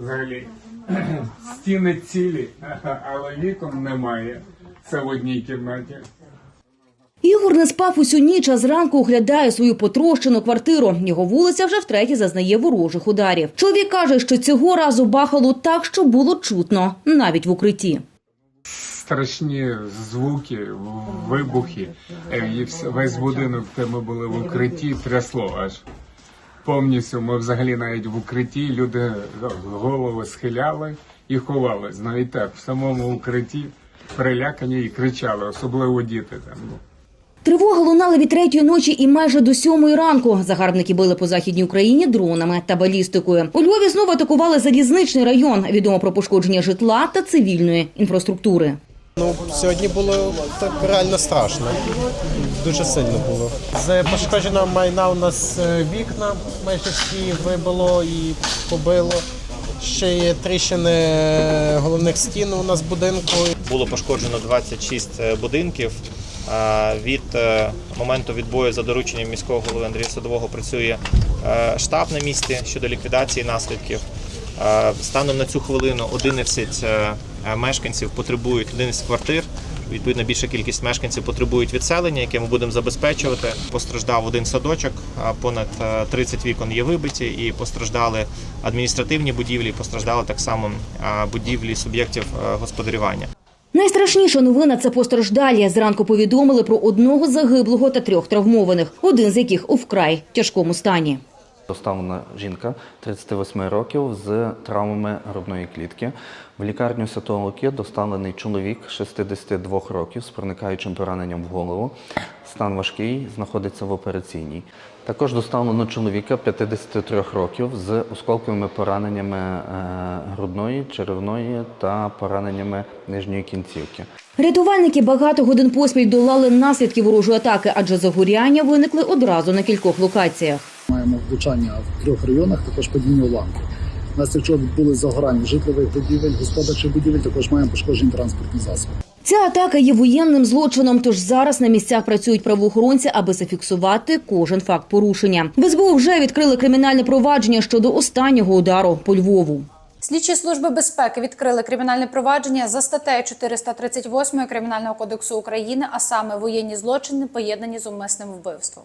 Взагалі стіни цілі, але вікон немає. Це в одній кімнаті. Ігор не спав усю ніч, а зранку оглядає свою потрощену квартиру. Його вулиця вже втретє зазнає ворожих ударів. Чоловік каже, що цього разу бахало так, що було чутно, навіть в укритті. Страшні звуки, вибухи. Е, І весь будинок, де ми були в укритті, трясло аж. Повністю ми взагалі навіть в укритті люди голови схиляли і ховались. Навіть так, в самому укритті перелякані і кричали, особливо діти там. ну. Тривоги лунали від третьої ночі і майже до сьомої ранку. Загарбники били по західній Україні дронами та балістикою. У Львові знову атакували залізничний район. Відомо про пошкодження житла та цивільної інфраструктури. Ну, сьогодні було так реально страшно. Дуже сильно було. З пошкодженого майна у нас е, вікна майже всі вибило і побило. Ще є тріщини е, головних стін у нас будинку. Було пошкоджено 26 будинків. Від е, моменту відбою за дорученням міського голови Андрія Садового працює е, штаб на місці щодо ліквідації наслідків. Е, Станом на цю хвилину 11 е, мешканців потребують 11 квартир. Відповідно, більша кількість мешканців потребують відселення, яке ми будемо забезпечувати. Постраждав один садочок, понад е, 30 вікон є вибиті, і постраждали адміністративні будівлі, постраждали так само е, будівлі суб'єктів е, господарювання. Найстрашніша новина це постраждалі. Зранку повідомили про одного загиблого та трьох травмованих, один з яких у вкрай тяжкому стані. Доставлена жінка 38 років з травмами грудної клітки. В лікарню Святого Луки доставлений чоловік 62 років з проникаючим пораненням в голову. Стан важкий, знаходиться в операційній. Також доставлено чоловіка 53 років з осколковими пораненнями е, грудної, черевної та пораненнями нижньої кінцівки. Рятувальники багато годин поспіль долали наслідки ворожої атаки, адже загоряння виникли одразу на кількох локаціях. Маємо влучання в трьох районах, також падіння уламків. У нас, якщо були загорання житлових будівель, господарчих будівель, також маємо пошкоджені транспортні засоби. Ця атака є воєнним злочином, тож зараз на місцях працюють правоохоронці, аби зафіксувати кожен факт порушення. В СБУ вже відкрили кримінальне провадження щодо останнього удару по Львову. Слідчі служби безпеки відкрили кримінальне провадження за статтею 438 Кримінального кодексу України, а саме воєнні злочини, поєднані з умисним вбивством.